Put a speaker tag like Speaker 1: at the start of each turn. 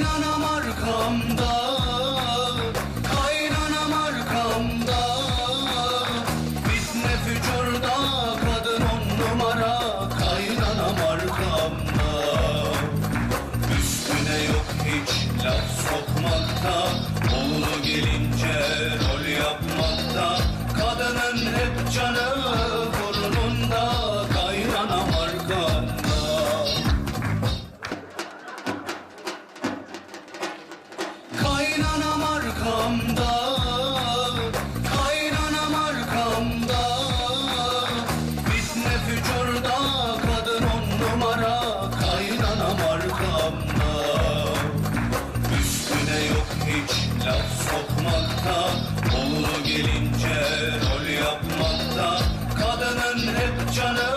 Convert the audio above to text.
Speaker 1: Kaynanam arkamda Kaynanam arkamda. Fitne fücurda Kadın on numara Kaynanam arkamda. Üstüne yok hiç laf sokmakta Oğlu gelince rol yapmakta. Kadının hep canı burnunda Kaynanam arkamda Kaynanam arkamda. Fitne fücurda Kadın on numara Kaynanam arkamda. Üstüne yok hiç laf sokmakta Oğlu gelince rol yapmakta. Kadının hep canı